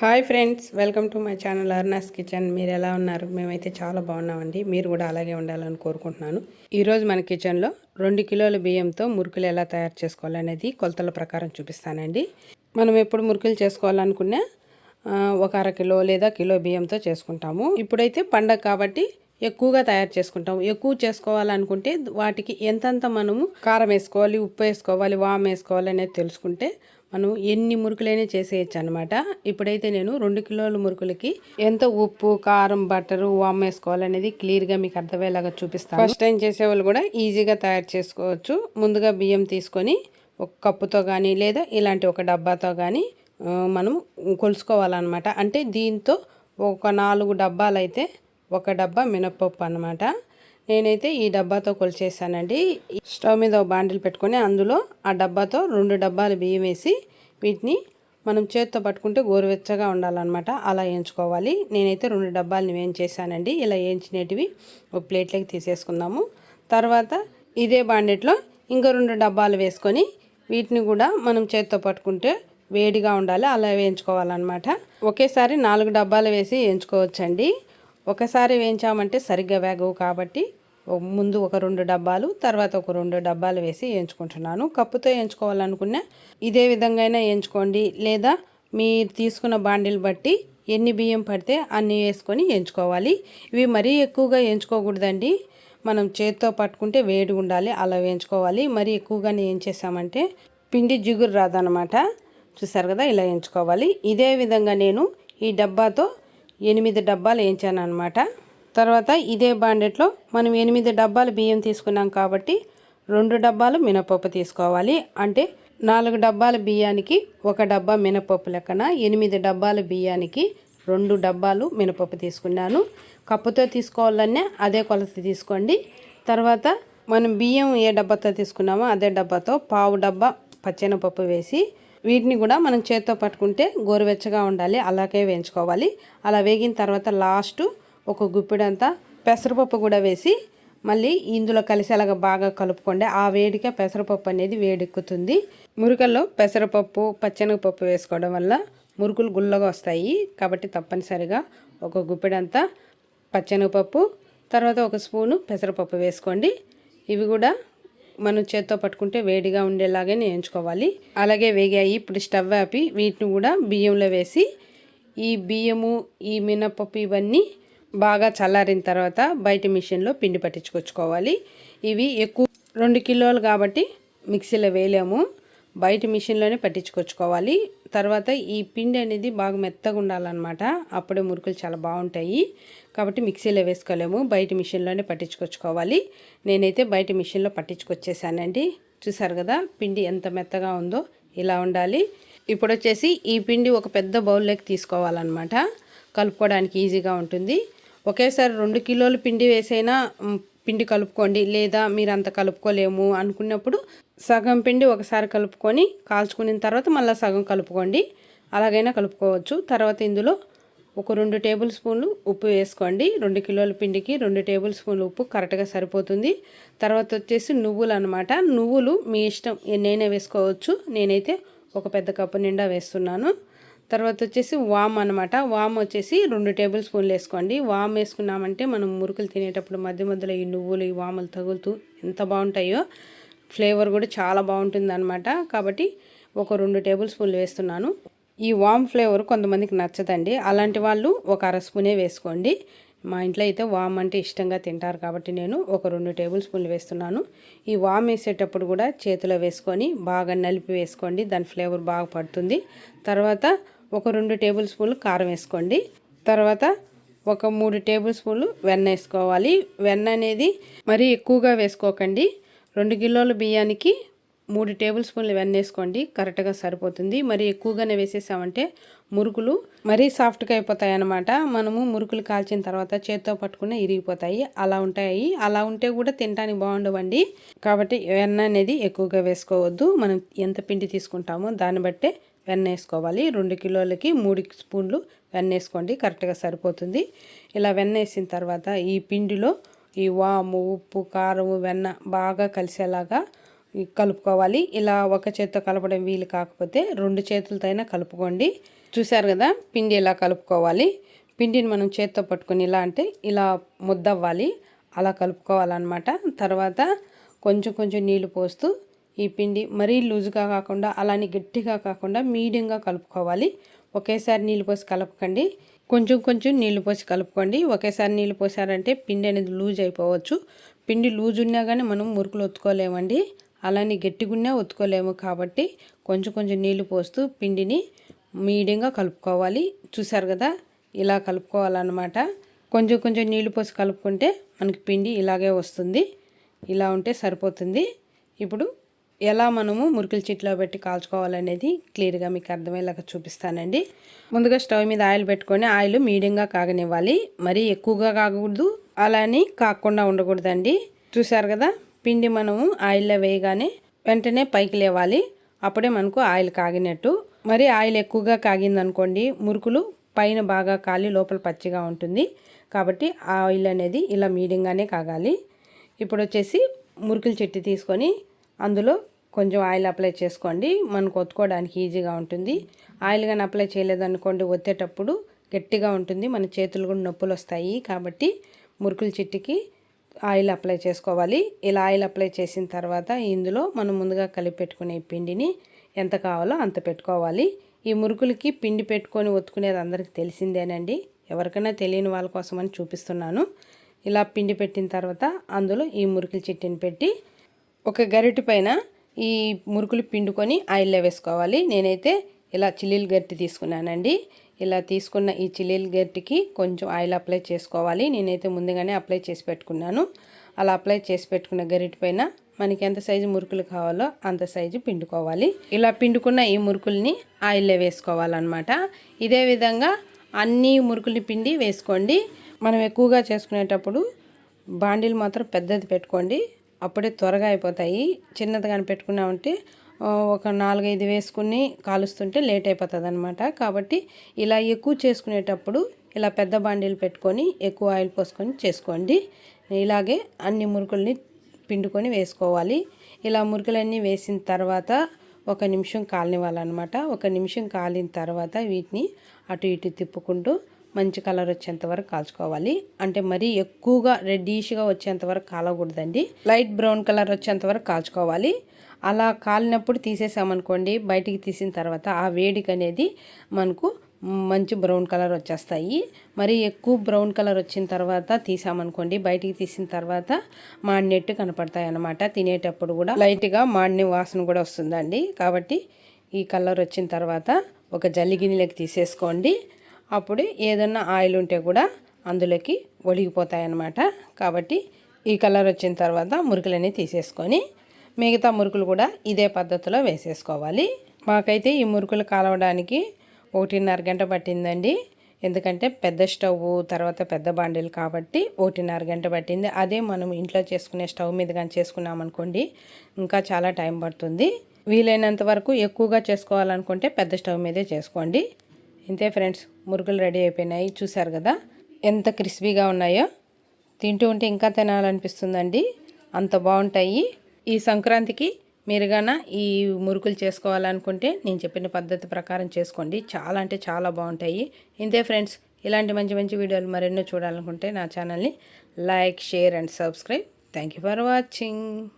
Hi friends welcome to my channel Arna's kitchen. మీరు ఎలా ఉన్నారు? మేమైతే చాలా బాగున్నామండి. మీరు కూడా అలాగే ఉండాలని కోరుకుంటున్నాను. ఈరోజు మన కిచెన్లో రెండు కిలోల బియ్యంతో మురుకులు ఎలా తయారు చేసుకోవాలనేది కొలతల ప్రకారం చూపిస్తానండి. మనం ఎప్పుడు మురుకులు చేసుకోవాలనుకున్నా ఒక అర కిలో లేదా కిలో బియ్యంతో చేసుకుంటాము. ఇప్పుడైతే పండగ కాబట్టి ఎక్కువగా తయారు చేసుకుంటాము. ఎక్కువ చేసుకోవాలనుకుంటే వాటికి ఎంతంత మనము కారం వేసుకోవాలి ఉప్పు వేసుకోవాలి వామ్ వేసుకోవాలి అనేది తెలుసుకుంటే మనం ఎన్ని మురుకులైనా చేసేయచ్చు అనమాట ఇప్పుడైతే నేను రెండు కిలోల మురుకులకి ఎంత ఉప్పు కారం బట్టరు వామ్ వేసుకోవాలనేది క్లియర్గా మీకు అర్థమయ్యేలాగా చూపిస్తాను. ఫస్ట్ టైం చేసేవాళ్ళు కూడా ఈజీగా తయారు చేసుకోవచ్చు. ముందుగా బియ్యం తీసుకొని ఒక కప్పుతో కానీ లేదా ఇలాంటి ఒక డబ్బాతో కానీ మనం కొలుసుకోవాలన్నమాట. అంటే దీంతో ఒక నాలుగు డబ్బాలు అయితే ఒక డబ్బా మినప్పప్పు అనమాట నేనైతే ఈ డబ్బాతో కొలిచేసానండి. స్టవ్ మీద ఒక బాండిల్ పెట్టుకొని అందులో ఆ డబ్బాతో రెండు డబ్బాలు బియ్యం వేసి వీటిని మనం చేత్తో పట్టుకుంటే గోరువెచ్చగా ఉండాలన్నమాట. అలా వేయించుకోవాలి. నేనైతే రెండు డబ్బాలని వేయించేసానండి. ఇలా వేయించినటివి ఒక ప్లేట్లోకి తీసేసుకుందాము. తర్వాత ఇదే బాండెట్లో ఇంకో రెండు డబ్బాలు వేసుకొని వీటిని కూడా మనం చేత్తో పట్టుకుంటే వేడిగా ఉండాలి. అలా వేయించుకోవాలన్నమాట. ఒకేసారి నాలుగు డబ్బాలు వేసి వేయించుకోవచ్చండి. ఒకసారి వేయించామంటే సరిగ్గా వేగవు కాబట్టి ముందు ఒక రెండు డబ్బాలు తర్వాత ఒక రెండు డబ్బాలు వేసి వేయించుకుంటున్నాను కప్పుతో వేయించుకోవాలనుకున్నా ఇదే విధంగా అయినా వేయించుకోండి లేదా మీరు తీసుకున్న బాండిల్ బట్టి ఎన్ని బియ్యం పడితే అన్ని వేసుకొని వేయించుకోవాలి ఇవి మరీ ఎక్కువగా వేయించుకోకూడదండి మనం చేతితో పట్టుకుంటే వేడి ఉండాలి అలా వేయించుకోవాలి మరీ ఎక్కువగానే ఏం చేసామంటే పిండి జిగురు రాదనమాట చూసారు కదా ఇలా వేయించుకోవాలి ఇదే విధంగా నేను ఈ డబ్బాతో ఎనిమిది డబ్బాలు వేయించాను అనమాట తర్వాత ఇదే బాండెట్లో మనం ఎనిమిది డబ్బాలు బియ్యం తీసుకున్నాం కాబట్టి రెండు డబ్బాలు మినపప్పు తీసుకోవాలి. అంటే నాలుగు డబ్బాల బియ్యానికి ఒక డబ్బా మినపప్పు లెక్కన ఎనిమిది డబ్బాల బియ్యానికి రెండు డబ్బాలు మినపప్పు తీసుకున్నాను. కప్పుతో తీసుకోవాలనే అదే కొలత తీసుకోండి. తర్వాత మనం బియ్యం ఏ డబ్బాతో తీసుకున్నామో అదే డబ్బాతో పావు డబ్బా పచ్చెనపప్పు వేసి వీటిని కూడా మనం చేత్తో పట్టుకుంటే గోరువెచ్చగా ఉండాలి. అలాగే వేయించుకోవాలి. అలా వేగిన తర్వాత లాస్ట్ ఒక గుప్పిడంతా పెసరపప్పు కూడా వేసి మళ్ళీ ఇందులో కలిసేలాగా బాగా కలుపుకోండి ఆ వేడికే పెసరపప్పు అనేది వేడెక్కుతుంది. మురుకల్లో పెసరపప్పు పచ్చెనగపప్పు వేసుకోవడం వల్ల మురుకులు గుల్లగా వస్తాయి. కాబట్టి తప్పనిసరిగా ఒక గుప్పెడంతా పచ్చెనగపప్పు తర్వాత ఒక స్పూను పెసరపప్పు వేసుకోండి. ఇవి కూడా మనం చేత్తో పట్టుకుంటే వేడిగా ఉండేలాగే నేర్చుకోవాలి అలాగే వేగాయి. ఇప్పుడు స్టవ్ ఆపి వీటిని కూడా బియ్యంలో వేసి ఈ బియ్యము ఈ మినపప్పు ఇవన్నీ బాగా చల్లారిన తర్వాత బయట మిషన్లో పిండి పట్టించుకొచ్చుకోవాలి. ఇవి ఎక్కువ రెండు కిలోలు కాబట్టి మిక్సీలో వేయలేము. బయట మిషన్లోనే పట్టించుకొచ్చుకోవాలి. తర్వాత ఈ పిండి అనేది బాగా మెత్తగా ఉండాలన్నమాట. అప్పుడే మురుకులు చాలా బాగుంటాయి. కాబట్టి మిక్సీలో వేసుకోలేము. బయట మిషన్లోనే పట్టించుకొచ్చుకోవాలి. నేనైతే బయట మిషన్లో పట్టించుకొచ్చేసానండి. చూసారు కదా పిండి ఎంత మెత్తగా ఉందో ఇలా ఉండాలి. ఇప్పుడు వచ్చేసి ఈ పిండి ఒక పెద్ద బౌల్లోకి తీసుకోవాలన్నమాట. కలుపుకోవడానికి ఈజీగా ఉంటుంది. ఒకేసారి రెండు కిలోలు పిండి వేసైనా పిండి కలుపుకోండి. లేదా మీరు అంత కలుపుకోలేము అనుకున్నప్పుడు సగం పిండి ఒకసారి కలుపుకొని కాల్చుకున్న తర్వాత మళ్ళీ సగం కలుపుకోండి. అలాగైనా కలుపుకోవచ్చు. తర్వాత ఇందులో ఒక రెండు టేబుల్ స్పూన్లు ఉప్పు వేసుకోండి. రెండు కిలోల పిండికి రెండు టేబుల్ స్పూన్లు ఉప్పు కరెక్ట్గా సరిపోతుంది. తర్వాత వచ్చేసి నువ్వులు అనమాట నువ్వులు మీ ఇష్టం ఎన్నైనా వేసుకోవచ్చు. నేనైతే ఒక పెద్ద కప్పు నిండా వేస్తున్నాను. తర్వాత వచ్చేసి వామ్ అనమాట వామ్ వచ్చేసి రెండు టేబుల్ స్పూన్లు వేసుకోండి. వామ్ వేసుకున్నామంటే మనం మురుకులు తినేటప్పుడు మధ్య మధ్యలో ఈ నువ్వులు ఈ వాములు తగులుతూ ఎంత బాగుంటాయో ఫ్లేవర్ కూడా చాలా బాగుంటుంది అనమాట కాబట్టి ఒక రెండు టేబుల్ స్పూన్లు వేస్తున్నాను. ఈ వామ్ ఫ్లేవర్ కొంతమందికి నచ్చదండి. అలాంటి వాళ్ళు ఒక అర స్పూనే వేసుకోండి. మా ఇంట్లో అయితే వామ్ అంటే ఇష్టంగా తింటారు కాబట్టి నేను ఒక రెండు టేబుల్ స్పూన్లు వేస్తున్నాను. ఈ వామ్ వేసేటప్పుడు కూడా చేతిలో వేసుకొని బాగా నలిపి వేసుకోండి. దాని ఫ్లేవర్ బాగా పడుతుంది. తర్వాత ఒక రెండు టేబుల్ స్పూన్లు కారం వేసుకోండి. తర్వాత ఒక మూడు టేబుల్ స్పూన్లు వెన్న వేసుకోవాలి. వెన్న అనేది మరీ ఎక్కువగా వేసుకోకండి. రెండు కిలోల బియ్యానికి మూడు టేబుల్ స్పూన్లు వెన్న వేసుకోండి. కరెక్ట్గా సరిపోతుంది. మరి ఎక్కువగానే వేసేసామంటే మురుకులు మరీ సాఫ్ట్గా అయిపోతాయి అన్నమాట మనము మురుకులు కాల్చిన తర్వాత చేత్తో పట్టుకునే ఇరిగిపోతాయి. అలా ఉంటాయి. అలా ఉంటే కూడా తినడానికి బాగుండవండి. కాబట్టి వెన్న అనేది ఎక్కువగా వేసుకోవద్దు. మనం ఎంత పిండి తీసుకుంటామో దాన్ని బట్టే వెన్న వేసుకోవాలి. రెండు కిలోలకి మూడు స్పూన్లు వెన్న వేసుకోండి. కరెక్ట్గా సరిపోతుంది. ఇలా వెన్న వేసిన తర్వాత ఈ పిండిలో ఈ వాము ఉప్పు కారం వెన్న బాగా కలిసేలాగా కలుపుకోవాలి. ఇలా ఒక చేత్తో కలపడం వీలు కాకపోతే రెండు చేతులతో అయినా కలుపుకోండి. చూసారు కదా? పిండి ఇలా కలుపుకోవాలి? పిండిని మనం చేత్తో పట్టుకొని ఇలా అంటే ఇలా ముద్దవ్వాలి. అలా కలుపుకోవాలన్నమాట. తర్వాత కొంచెం కొంచెం నీళ్ళు పోస్తూ ఈ పిండి మరీ లూజుగా కాకుండా అలానే గట్టిగా కాకుండా మీడియంగా కలుపుకోవాలి. ఒకేసారి నీళ్ళు పోసి కలపకండి. కొంచెం కొంచెం నీళ్ళు పోసి కలుపుకోండి. ఒకేసారి నీళ్ళు పోసారంటే పిండి అనేది లూజ్ అయిపోవచ్చు. పిండి లూజ్ ఉన్నా కానీ మనం మురుకులు ఒత్తుకోలేమండి. అలానే గట్టిగున్నా ఒత్తుకోలేము కాబట్టి కొంచెం కొంచెం నీళ్ళు పోస్తూ పిండిని మీడియంగా కలుపుకోవాలి. చూసారు కదా? ఇలా కలుపుకోవాలన్నమాట. కొంచెం కొంచెం నీళ్ళు పోసి కలుపుకుంటే మనకి పిండి ఇలాగే వస్తుంది. ఇలా ఉంటే సరిపోతుంది. ఇప్పుడు ఎలా మనము మురికిల చిట్లో పెట్టి కాల్చుకోవాలనేది క్లియర్గా మీకు అర్థమయ్యేలాగా చూపిస్తానండి. ముందుగా స్టవ్ మీద ఆయిల్ పెట్టుకొని ఆయిల్ మీడియంగా కాగనివ్వాలి. మరీ ఎక్కువగా కాకూడదు అలానే కాకుండా ఉండకూడదండి. చూసారు కదా పిండి మనము ఆయిల్లో వేయగానే వెంటనే పైకి లేవాలి. అప్పుడే మనకు ఆయిల్ కాగినట్టు. మరి ఆయిల్ ఎక్కువగా కాగిందనుకోండి మురుకులు పైన బాగా కాలి లోపల పచ్చిగా ఉంటుంది. కాబట్టి ఆయిల్ అనేది ఇలా మీడియంగానే కాగాలి. ఇప్పుడు వచ్చేసి మురుకుల చెట్టు తీసుకొని అందులో కొంచెం ఆయిల్ అప్లై చేసుకోండి. మనకు ఒత్తుకోవడానికి ఈజీగా ఉంటుంది. ఆయిల్ కానీ అప్లై చేయలేదనుకోండి ఒత్తేటప్పుడు గట్టిగా ఉంటుంది. మన చేతులు కూడా నొప్పులు వస్తాయి. కాబట్టి మురుకుల చిట్టికి ఆయిల్ అప్లై చేసుకోవాలి. ఇలా ఆయిల్ అప్లై చేసిన తర్వాత ఇందులో మనం ముందుగా కలిపి పెట్టుకునే పిండిని ఎంత కావాలో అంత పెట్టుకోవాలి. ఈ మురుకులకి పిండి పెట్టుకొని ఒత్తుకునేది అందరికీ తెలిసిందేనండి. ఎవరికైనా తెలియని వాళ్ళ కోసమని చూపిస్తున్నాను. ఇలా పిండి పెట్టిన తర్వాత అందులో ఈ మురుకుల చిట్టిని పెట్టి ఒక గరిటి పైన ఈ మురుకులు పిండుకొని ఆయిల్లో వేసుకోవాలి. నేనైతే ఇలా చిల్లీలు గరిటి తీసుకున్నానండి. ఇలా తీసుకున్న ఈ చిల్లీలు గరిటికి కొంచెం ఆయిల్ అప్లై చేసుకోవాలి. నేనైతే ముందుగానే అప్లై చేసి పెట్టుకున్నాను. అలా అప్లై చేసి పెట్టుకున్న గరిటి పైన మనకి ఎంత సైజు మురుకులు కావాలో అంత సైజు పిండుకోవాలి. ఇలా పిండుకున్న ఈ మురుకుల్ని ఆయిల్లో వేసుకోవాలన్నమాట. ఇదే విధంగా అన్ని మురుకుల్ని పిండి వేసుకోండి. మనం ఎక్కువగా చేసుకునేటప్పుడు బాండీలు మాత్రం పెద్దది పెట్టుకోండి. అప్పుడే త్వరగా అయిపోతాయి. చిన్నది కానీ పెట్టుకున్నామంటే ఒక నాలుగైదు వేసుకుని కాలుస్తుంటే లేట్ అయిపోతుంది అనమాట కాబట్టి ఇలా ఎక్కువ చేసుకునేటప్పుడు ఇలా పెద్ద బాండీలు పెట్టుకొని ఎక్కువ ఆయిల్ పోసుకొని చేసుకోండి. ఇలాగే అన్ని మురుకుల్ని పిండుకొని వేసుకోవాలి. ఇలా మురుకులన్నీ వేసిన తర్వాత ఒక నిమిషం కాలనివ్వాలన్నమాట. ఒక నిమిషం కాలిన తర్వాత వీటిని అటు ఇటు తిప్పుకుంటూ మంచి కలర్ వచ్చేంత వరకు కాల్చుకోవాలి. అంటే మరీ ఎక్కువగా రెడ్డిష్గా వచ్చేంత వరకు కాలకూడదండి. లైట్ బ్రౌన్ కలర్ వచ్చేంత వరకు కాల్చుకోవాలి. అలా కాలినప్పుడు తీసేసామనుకోండి బయటికి తీసిన తర్వాత ఆ వేడికి అనేది మనకు మంచి బ్రౌన్ కలర్ వచ్చేస్తాయి. మరి ఎక్కువ బ్రౌన్ కలర్ వచ్చిన తర్వాత తీసామనుకోండి బయటికి తీసిన తర్వాత మాడినట్టు కనపడతాయి అన్నమాట తినేటప్పుడు కూడా లైట్గా మాడిన వాసన కూడా వస్తుందండి. కాబట్టి ఈ కలర్ వచ్చిన తర్వాత ఒక జల్లి గిన్నెలోకి తీసేసుకోండి. అప్పుడు ఏదన్నా ఆయిల్ ఉంటే కూడా అందులోకి ఒలిగిపోతాయన్నమాట. కాబట్టి ఈ కలర్ వచ్చిన తర్వాత మురుకులన్నీ తీసేసుకొని మిగతా మురుకులు కూడా ఇదే పద్ధతిలో వేసేసుకోవాలి. మాకైతే ఈ మురుకులు కాలవడానికి ఒకటిన్నర గంట పట్టిందండి. ఎందుకంటే పెద్ద స్టవ్ తర్వాత పెద్ద బాండీలు కాబట్టి ఒకటిన్నర గంట పట్టింది. అదే మనం ఇంట్లో చేసుకునే స్టవ్ మీద కానీ చేసుకున్నామనుకోండి ఇంకా చాలా టైం పడుతుంది. వీలైనంత వరకు ఎక్కువగా చేసుకోవాలనుకుంటే పెద్ద స్టవ్ మీదే చేసుకోండి. ఇంతే ఫ్రెండ్స్ మురుకులు రెడీ అయిపోయినాయి. చూసారు కదా? ఎంత క్రిస్పీగా ఉన్నాయో. తింటూ ఉంటే ఇంకా తినాలనిపిస్తుందండి. అంత బాగుంటాయి. ఈ సంక్రాంతికి మీరు గాన ఈ మురుకులు చేసుకోవాలనుకుంటే నేను చెప్పిన పద్ధతి ప్రకారం చేసుకోండి. చాలా అంటే చాలా బాగుంటాయి. ఇంతే ఫ్రెండ్స్ ఇలాంటి మంచి మంచి వీడియోలు మరెన్నో చూడాలనుకుంటే నా ఛానల్ని like share and subscribe. Thank for watching.